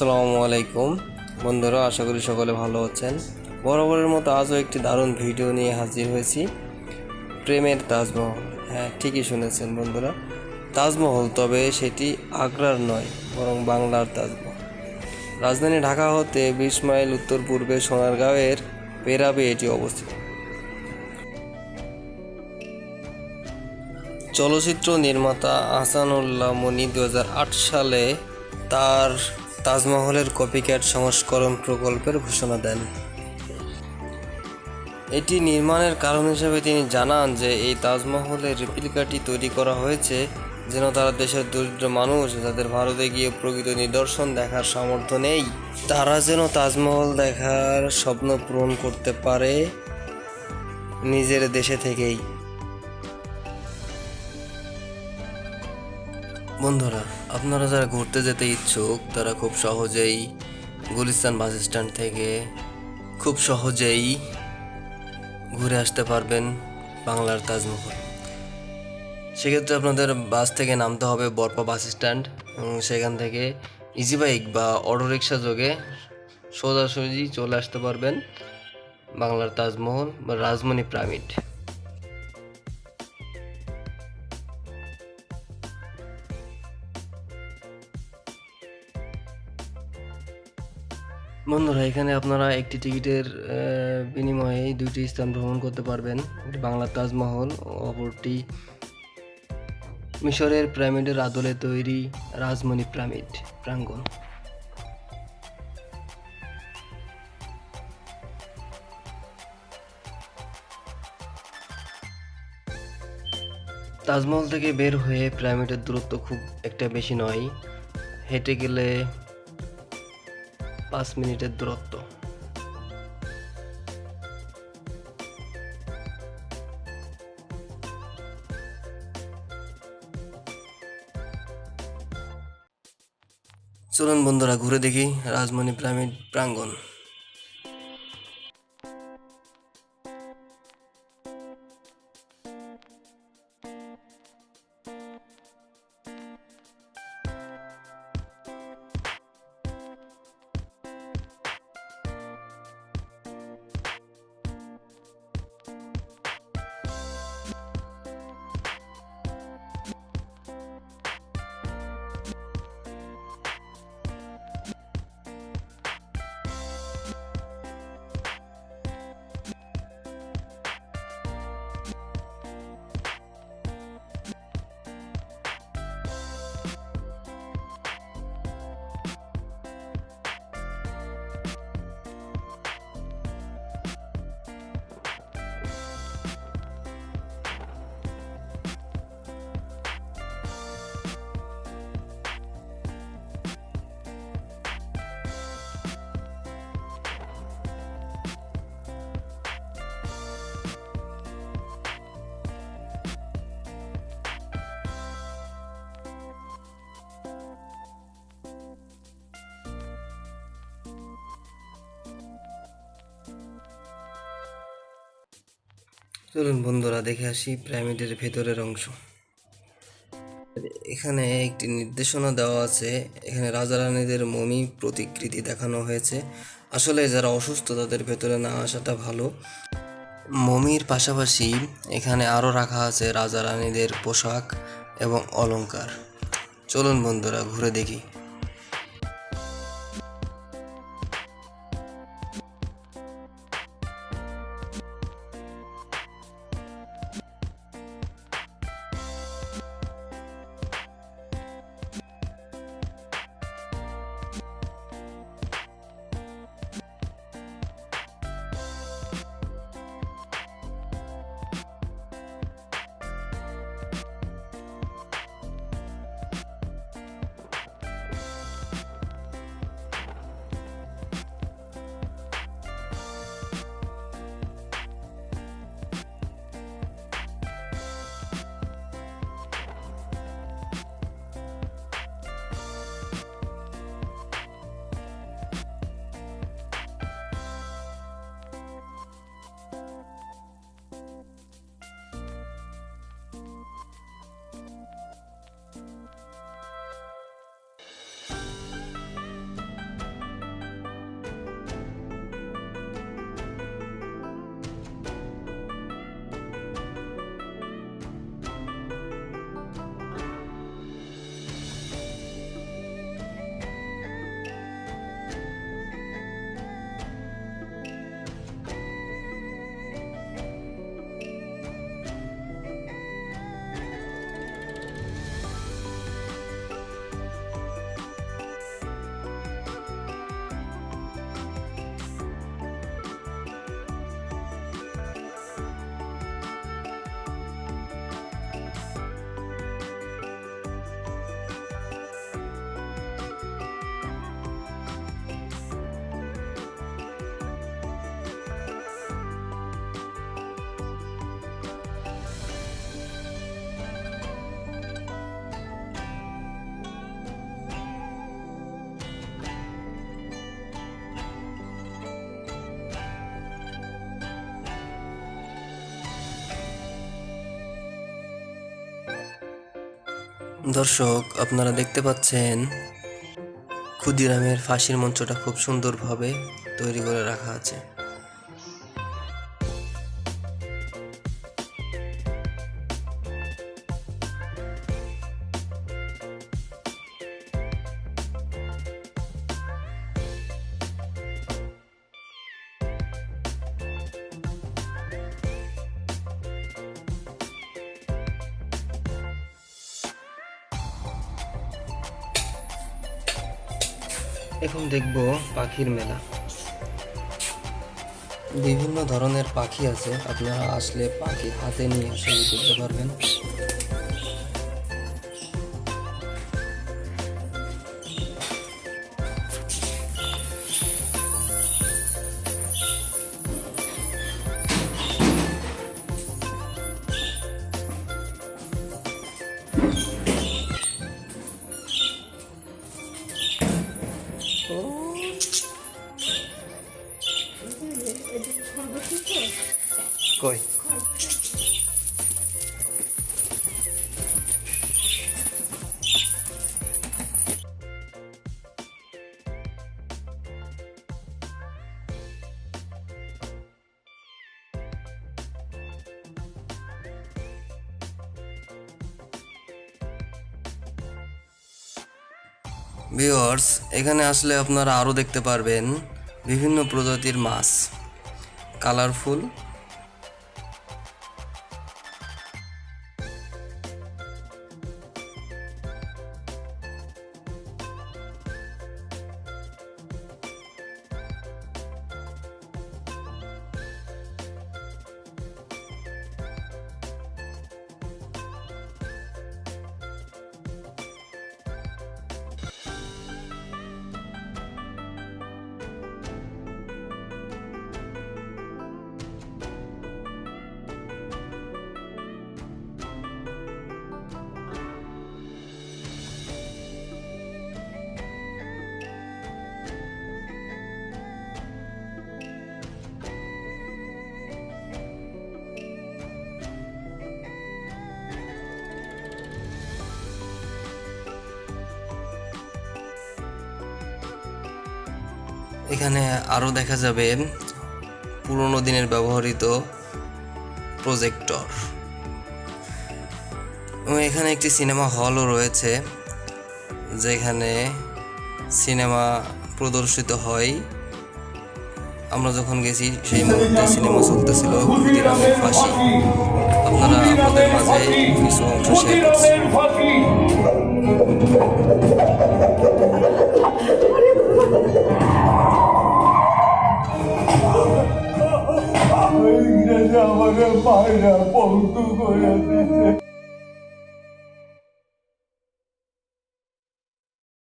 আসসালামু আলাইকুম। বন্ধুরা, আশা করি সকলে ভালো আছেন। বরাবরের মতো আজও একটি দারুণ ভিডিও নিয়ে হাজির হয়েছি। প্রেমের তাজমহল। হ্যাঁ ঠিকই শুনেছেন বন্ধুরা। তাজমহল তবে সেটি আগ্রার নয়, বরং বাংলার তাজমহল। রাজধানী ঢাকা হতে বিশ মাইল উত্তর পূর্বে সোনারগাঁওয়ের পেরাবে এটি অবস্থিত। চলচ্চিত্র নির্মাতা আহসানুল্লাহ মনি দু হাজার আট সালে তার তাজমহলের কপিক্যাট সংস্করণ প্রকল্পের ঘোষণা দেন। এটি নির্মাণের কারণ হিসেবে তিনি জানান যে এই তাজমহলের রেপ্লিকাটি তৈরি করা হয়েছে যেন তারা দেশের দরিদ্র মানুষ, যাদের ভারতে গিয়ে প্রকৃত নিদর্শন দেখার সামর্থ্য নেই, তারা যেন তাজমহল দেখার স্বপ্ন পূরণ করতে পারে নিজের দেশে থেকেই। বন্ধুরা আপনারা যারা ঘুরতে যেতে ইচ্ছুক, তারা খুব সহজেই গুলিস্তান বাস স্ট্যান্ড থেকে খুব সহজেই ঘুরে আসতে পারবেন বাংলার তাজমহল। সেক্ষেত্রে আপনাদের বাস থেকে নামতে হবে বরপা বাস স্ট্যান্ড এবং সেখান থেকে ইজি বাইক বা অটো রিক্সা যোগে সোজাসুজি চলে আসতে পারবেন বাংলার তাজমহল বা রাজমণি পিরামিড বন্ধুরা, এখানে আপনারা একটি টিকিটের বিনিময়ে দুইটি স্থান ভ্রমণ করতে পারবেন। বাংলার তাজমহল, অপরটি মিশরের পিরামিডের আদলে তৈরি রাজমণি পিরামিড, প্রাঙ্গণ। তাজমহল থেকে বের হয়ে পিরামিডের দূরত্ব খুব একটা বেশি নয়। হেঁটে গেলে পাঁচ মিনিটের দূরত্ব। চলুন বন্ধুরা ঘুরে দেখি রাজমণি পিরামিড প্রাঙ্গণ। চলুন বন্ধুরা, দেখে আসি পিরামিডের ভেতরের অংশ। এখানে একটি নির্দেশনা দেওয়া আছে, এখানে রাজা রানীদের মমি প্রতিকৃতি দেখানো হয়েছে। আসলে যারা অসুস্থ, তাদের ভেতরে না আসাটা ভালো। মমির পাশাপাশি এখানে আরও রাখা আছে রাজা রানীদের পোশাক এবং অলংকার। চলুন বন্ধুরা, ঘুরে দেখি। দর্শক আপনারা দেখতে পাচ্ছেন ক্ষুদিরামের ফাঁসির মঞ্চটা খুব সুন্দরভাবে তৈরি করে রাখা আছে। এখন দেখব পাখির মেলা। বিভিন্ন ধরনের পাখি আছে, আপনারা আসলে পাখি হাতে নিয়ে আসলে দেখতে পারবেন। ভিউয়ার্স এখানে আসলে আপনারা আরও দেখতে পারবেন বিভিন্ন প্রজাতির মাছ। কালারফুল এখানে আরও দেখা যাবে পুরনো দিনের ব্যবহৃত প্রজেক্টর। এবং এখানে একটি সিনেমা হলও রয়েছে, যেখানে সিনেমা প্রদর্শিত হয়। আমরা যখন গেছি, সেই মুহূর্তে সিনেমা চলতেছিল আপনারা আপনাদের মাঝে কিছু অংশ শেয়ার করছি। ইংরেজি আমাকে পায়রা বন্ধু করে দিতে